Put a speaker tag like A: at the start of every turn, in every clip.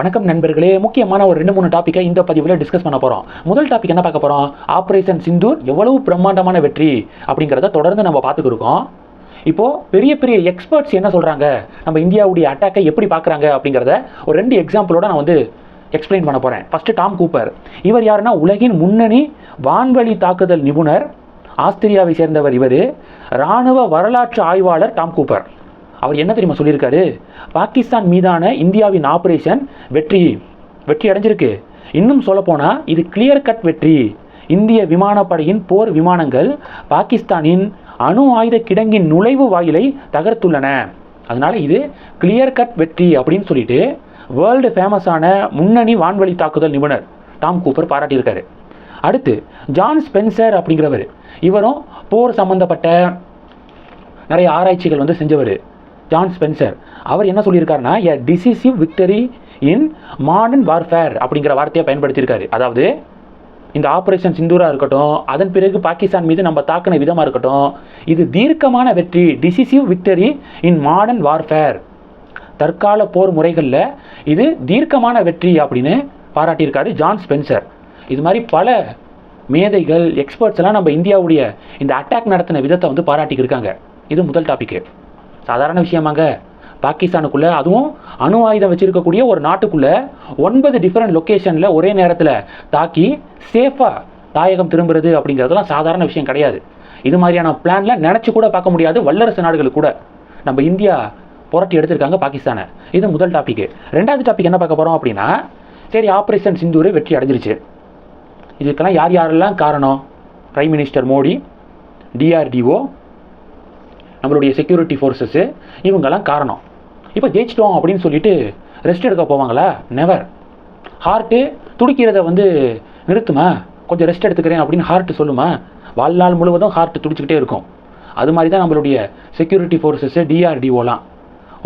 A: வணக்கம் நண்பர்களே. முக்கியமான ஒரு ரெண்டு மூணு டாப்பிக்கை இந்த பதிவில் டிஸ்கஸ் பண்ண போகிறோம் முதல் டாபிக் என்ன பார்க்க போகிறோம் ஆப்ரேஷன் சிந்தூர் எவ்வளவு பிரம்மாண்டமான வெற்றி அப்படிங்கிறத தொடர்ந்து நம்ம பார்த்துக்கிருக்கோம். இப்போது பெரிய பெரிய எக்ஸ்பர்ட்ஸ் என்ன சொல்கிறாங்க நம்ம இந்தியாவுடைய அட்டாக்கை எப்படி பார்க்குறாங்க அப்படிங்கிறத ஒரு ரெண்டு எக்ஸாம்பிளோட நான் வந்து எக்ஸ்பிளைன் பண்ண போகிறேன் ஃபஸ்ட்டு டாம் கூப்பர் இவர் யாருன்னா? உலகின் முன்னணி வான்வழி தாக்குதல் நிபுணர். ஆஸ்திரியாவை சேர்ந்தவர் இவர். இராணுவ வரலாற்று ஆய்வாளர் டாம் கூப்பர் அவர் என்ன தெரியுமா சொல்லியிருக்காரு? பாகிஸ்தான் மீதான இந்தியாவின் ஆப்ரேஷன் வெற்றி வெற்றி அடைஞ்சிருக்கு. இன்னும் சொல்லப்போனால் இது கிளியர் கட் வெற்றி. இந்திய விமானப்படையின் போர் விமானங்கள் பாகிஸ்தானின் அணு ஆயுத கிடங்கின் நுழைவு வாயிலை தகர்த்துள்ளன. அதனால் இது கிளியர் கட் வெற்றி அப்படின்னு சொல்லிட்டு வேர்ல்டு ஃபேமஸான முன்னணி வான்வழி தாக்குதல் நிபுணர் டாம் கூப்பர் பாராட்டியிருக்காரு. அடுத்து ஜான் ஸ்பென்சர் அப்படிங்கிறவர். இவரும் போர் சம்பந்தப்பட்ட நிறைய ஆராய்ச்சிகள் வந்து செஞ்சவர். ஜான் ஸ்பென்சர் அவர் என்ன சொல்லியிருக்காருன்னா a decisive victory in modern warfare அப்படிங்கிற வார்த்தையை பயன்படுத்தியிருக்காரு. அதாவது இந்த ஆப்ரேஷன் சிந்தூராக இருக்கட்டும் அதன் பிறகு பாகிஸ்தான் மீது நம்ம தாக்கின விதமாக இருக்கட்டும் இது தீர்க்கமான வெற்றி decisive victory in modern warfare தற்கால போர் முறைகளில் இது தீர்க்கமான வெற்றி அப்படின்னு பாராட்டியிருக்காரு ஜான் ஸ்பென்சர் இது மாதிரி பல மேதைகள் எக்ஸ்பர்ட்ஸ் எல்லாம் நம்ம இந்தியாவுடைய இந்த அட்டாக் நடத்தின விதத்தை வந்து பாராட்டிக்கிருக்காங்க. இது முதல் டாபிக்கு சாதாரண விஷயமாங்க. பாகிஸ்தானுக்குள்ளே அதுவும் அணு ஆயுதம் வச்சுருக்கக்கூடிய ஒரு நாட்டுக்குள்ளே ஒன்பது டிஃப்ரெண்ட் லொக்கேஷனில் ஒரே நேரத்தில் தாக்கி சேஃபாக தாயகம் திரும்புறது அப்படிங்கிறதெல்லாம் சாதாரண விஷயம் கிடையாது. இது மாதிரியான பிளான்ல நினச்சி கூட பார்க்க முடியாது. வல்லரசு நாடுகள் கூட. நம்ம இந்தியா புரட்டி எடுத்திருக்காங்க பாகிஸ்தானை. இது முதல் டாபிக் ரெண்டாவது டாபிக் என்ன பார்க்க போகிறோம் அப்படின்னா சரி ஆப்ரேஷன் சிந்தூர் வெற்றி அடைஞ்சிருச்சு. இதுக்கெல்லாம் யார் யாரெல்லாம் காரணம்? பிரைம் மினிஸ்டர் மோடி டிஆர்டிஓ நம்மளுடைய செக்யூரிட்டி ஃபோர்ஸஸ்ஸு இவங்கெல்லாம் காரணம். இப்போ ஜெயிச்சிட்டோம் அப்படின்னு சொல்லிட்டு ரெஸ்ட் எடுக்க போவாங்களா? நெவர் ஹார்ட்டு துடிக்கிறத வந்து நிறுத்துமா? கொஞ்சம் ரெஸ்ட் எடுத்துக்கிறேன் அப்படின்னு ஹார்ட் சொல்லுமா? வாழ்நாள் முழுவதும் ஹார்ட் துடிச்சிக்கிட்டே இருக்கும். அது மாதிரி தான் நம்மளுடைய செக்யூரிட்டி ஃபோர்ஸஸ்ஸு டிஆர்டிஓலாம்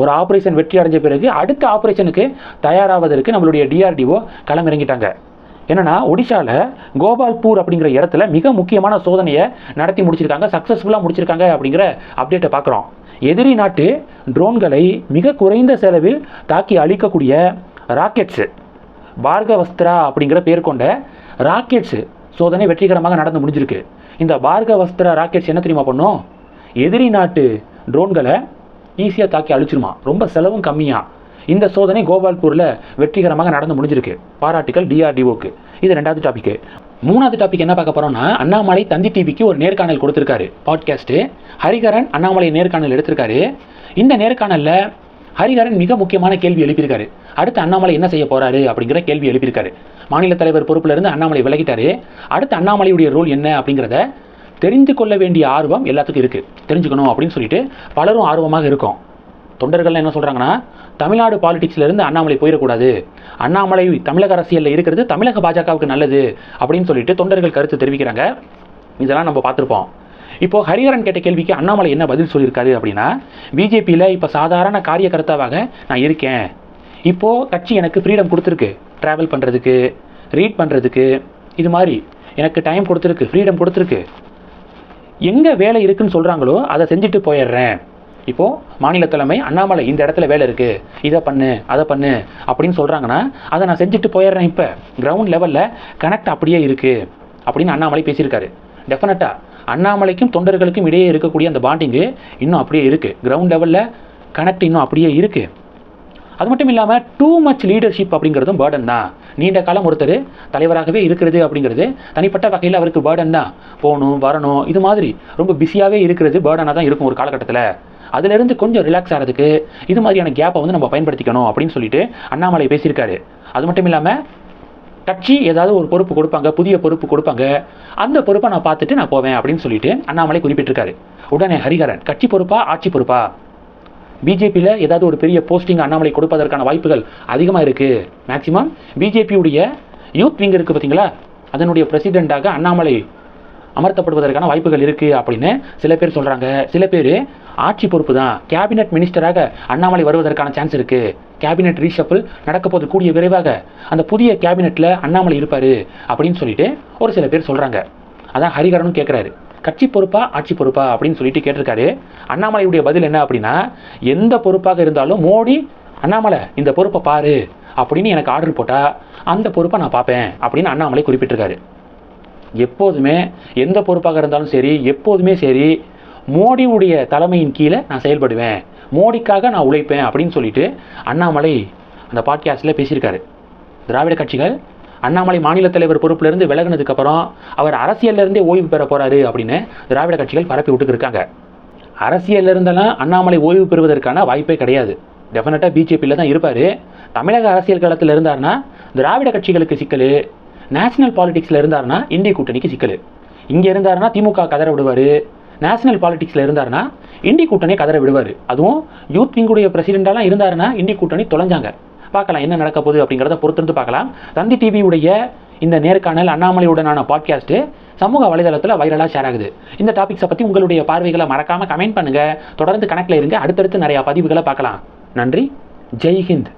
A: ஒரு ஆப்ரேஷன் வெற்றி அடைஞ்ச பிறகு அடுத்த ஆப்ரேஷனுக்கு தயாராவதற்கு நம்மளுடைய டிஆர்டிஓ களமிறங்கிட்டாங்க என்னன்னா ஒடிஷாவில் கோபால்பூர் அப்படிங்கிற இடத்துல மிக முக்கியமான சோதனையை நடத்தி முடிச்சிருக்காங்க சக்ஸஸ்ஃபுல்லாக முடிச்சிருக்காங்க அப்படிங்கிற அப்டேட்டை பார்க்குறோம். எதிரி நாட்டு ட்ரோன்களை மிக குறைந்த செலவில் தாக்கி அழிக்கக்கூடிய ராக்கெட்ஸு பார்கவஸ்திரா அப்படிங்கிற பேர் கொண்ட ராக்கெட்ஸு சோதனை வெற்றிகரமாக நடந்து முடிஞ்சிருக்கு. இந்த பார்கவஸ்திரா ராக்கெட்ஸ் என்ன தெரியுமா பண்ணும்? எதிரி நாட்டு ட்ரோன்களை ஈஸியாக தாக்கி அழிச்சிருமா. ரொம்ப செலவும் கம்மியாக இந்த சோதனை கோபால்பூரில் வெற்றிகரமாக நடந்து முடிஞ்சிருக்கு. பாராட்டுகள் டிஆர்டிஓக்கு இது ரெண்டாவது டாபிக் மூணாவது டாபிக் என்ன பார்க்க போறோம்னா அண்ணாமலை தந்தி டிவிக்கு ஒரு நேர்காணல் கொடுத்திருக்காரு. பாட்காஸ்ட்டு ஹரிகரன் அண்ணாமலை நேர்காணல் எடுத்திருக்காரு. இந்த நேர்காணலில் ஹரிகரன் மிக முக்கியமான கேள்வி எழுப்பியிருக்காரு. அடுத்து அண்ணாமலை என்ன செய்ய போறாரு அப்படிங்கிற கேள்வி எழுப்பியிருக்காரு. மாநில தலைவர் பொறுப்புல இருந்து அண்ணாமலை விலகிட்டாரு. அடுத்து அண்ணாமலையுடைய ரோல் என்ன அப்படிங்கிறத தெரிந்து கொள்ள வேண்டிய ஆர்வம் எல்லாத்துக்கும் இருக்கு. தெரிஞ்சுக்கணும் அப்படின்னு சொல்லிட்டு பலரும் ஆர்வமாக இருக்கும். தொண்டர்கள் என்ன சொல்றாங்கன்னா தமிழ்நாடு பாலிடிக்ஸ்லேருந்து அண்ணாமலை போயிடக்கூடாது. அண்ணாமலை தமிழக அரசியலில் இருக்கிறது தமிழக பாஜகவுக்கு நல்லது அப்படின்னு சொல்லிட்டு தொண்டர்கள் கருத்து தெரிவிக்கிறாங்க. இதெல்லாம் நம்ம பார்த்துருப்போம். இப்போ ஹரிஹரன் கேட்ட கேள்விக்கு அண்ணாமலை என்ன பதில் சொல்லியிருக்காரு அப்படின்னா பிஜேபியில் இப்போ சாதாரண காரியகர்த்தாவாக நான் இருக்கேன். இப்போது கட்சி எனக்கு ஃப்ரீடம் கொடுத்துருக்கு. ட்ராவல் பண்ணுறதுக்கு ரீட் பண்ணுறதுக்கு இது மாதிரி எனக்கு டைம் கொடுத்துருக்கு ஃப்ரீடம் கொடுத்துருக்கு. எங்கே வேலை இருக்குன்னு சொல்கிறாங்களோ அதை செஞ்சுட்டு போயிடுறேன். இப்போது மாநில தலைமை அண்ணாமலை இந்த இடத்துல வேலை இருக்குது இதை பண்ணு அதை பண்ணு அப்படின்னு சொல்கிறாங்கன்னா அதை நான் செஞ்சுட்டு போயிடுறேன் இப்போ. கிரவுண்ட் லெவலில் கனெக்ட் அப்படியே இருக்குது அப்படின்னு அண்ணாமலை பேசியிருக்காரு. டெஃபினட்டாக அண்ணாமலைக்கும் தொண்டர்களுக்கும் இடையே இருக்கக்கூடிய அந்த பாண்டிங்கு இன்னும் அப்படியே இருக்குது கிரவுண்ட் லெவலில் கனெக்ட் இன்னும் அப்படியே இருக்குது அது மட்டும் இல்லாமல் டூ மச் லீடர்ஷிப் அப்படிங்கிறதும் பேர்டன் தான். நீண்ட காலம் ஒருத்தர் தலைவராகவே இருக்கிறது அப்படிங்கிறது தனிப்பட்ட வகையில் அவருக்கு பேர்டன் தான். போகணும் வரணும் இது மாதிரி ரொம்ப பிஸியாகவே இருக்கிறது பேர்டனாக தான் இருக்கும் ஒரு காலகட்டத்தில். அதிலிருந்து கொஞ்சம் ரிலாக்ஸ் ஆகிறதுக்கு இது மாதிரியான கேப்பை வந்து நம்ம பயன்படுத்திக்கணும் அப்படின்னு சொல்லிட்டு அண்ணாமலை பேசியிருக்காரு. அது மட்டும் இல்லாமல் கட்சி ஏதாவது ஒரு பொறுப்பு கொடுப்பாங்க புதிய பொறுப்பு கொடுப்பாங்க அந்த பொறுப்பை நான் பார்த்துட்டு நான் போவேன் அப்படின்னு சொல்லிட்டு அண்ணாமலை குறிப்பிட்டிருக்காரு. உடனே ஹரிஹரன் கட்சி பொறுப்பா ஆட்சி பொறுப்பா? பிஜேபியில் ஏதாவது ஒரு பெரிய போஸ்டிங் அண்ணாமலை கொடுப்பதற்கான வாய்ப்புகள் அதிகமாக இருக்குது மேக்சிமம் பிஜேபியுடைய யூத் விங் இருக்குது பார்த்தீங்களா? அதனுடைய பிரசிடெண்ட்டாக அண்ணாமலை அமர்த்தப்படுவதற்கான வாய்ப்புகள் இருக்குது அப்படின்னு சில பேர் சொல்கிறாங்க சில பேர் ஆட்சி பொறுப்பு தான் கேபினெட் மினிஸ்டராக அண்ணாமலை வருவதற்கான சான்ஸ் இருக்குது கேபினெட் ரீஷப்பிள் நடக்க போது கூடிய விரைவாக அந்த புதிய கேபினெட்டில் அண்ணாமலை இருப்பார் அப்படின்னு சொல்லிட்டு ஒரு சில பேர் சொல்கிறாங்க அதான் ஹரிகரனும் கேட்குறாரு கட்சி பொறுப்பா ஆட்சி பொறுப்பா அப்படின்னு சொல்லிட்டு கேட்டிருக்காரு. அண்ணாமலையுடைய பதில் என்ன அப்படின்னா எந்த பொறுப்பாக இருந்தாலும் மோடி அண்ணாமலை இந்த பொறுப்பை பாரு அப்படின்னு எனக்கு ஆர்டர் போட்டால் அந்த பொறுப்பை நான் பார்ப்பேன் அப்படின்னு அண்ணாமலை குறிப்பிட்டிருக்காரு. எப்போதுமே எந்த பொறுப்பாக இருந்தாலும் சரி எப்போதுமே சரி மோடியுடைய தலைமையின் கீழே நான் செயல்படுவேன் மோடிக்காக நான் உழைப்பேன் அப்படின்னு சொல்லிட்டு அண்ணாமலை அந்த பாட்காஸ்டில் பேசியிருக்காரு. திராவிட கட்சிகள் அண்ணாமலை மாநில தலைவர் பொறுப்பிலிருந்து விலகினதுக்கப்புறம் அவர் அரசியல்ல இருந்தே ஓய்வு பெற போகிறாரு அப்படின்னு திராவிட கட்சிகள் பரப்பி விட்டுக்கிருக்காங்க. இருக்காங்க இருந்தெல்லாம் அண்ணாமலை ஓய்வு பெறுவதற்கான வாய்ப்பே கிடையாது. டெஃபினட்டாக பிஜேபியில் தான் இருப்பார். தமிழக அரசியல் களத்தில் இருந்தாருன்னா திராவிட கட்சிகளுக்கு சிக்கல் நேஷனல் பாலிடிக்ஸில் இருந்தாருன்னா இந்திய கூட்டணிக்கு சிக்கல். இங்கே இருந்தாருன்னா திமுக கதற விடுவார். நேஷனல் பாலிடிக்ஸில் இருந்தாருன்னா இந்திய கூட்டணி கதற விடுவார். அதுவும் யூத் விங்குடைய பிரசிடெண்டாலாம் இருந்தாருன்னா இந்திய கூட்டணி தொலைஞ்சாங்க. பார்க்கலாம் என்ன நடக்க போகுது அப்படிங்கிறத பொறுத்திருந்து பார்க்கலாம். தந்தி டிவியுடைய இந்த நேர்காணல் அண்ணாமலையுடனான பாட்காஸ்ட்டு சமூக வலைதளத்தில் வைரலாக ஷேர் ஆகுது. இந்த டாபிக்ஸை பற்றி உங்களுடைய பார்வைகளை மறக்காமல் கமெண்ட் பண்ணுங்கள் தொடர்ந்து கணக்கில் இருங்க. அடுத்தடுத்து நிறையா பதிவுகளை பார்க்கலாம். நன்றி. ஜெய் ஹிந்த்.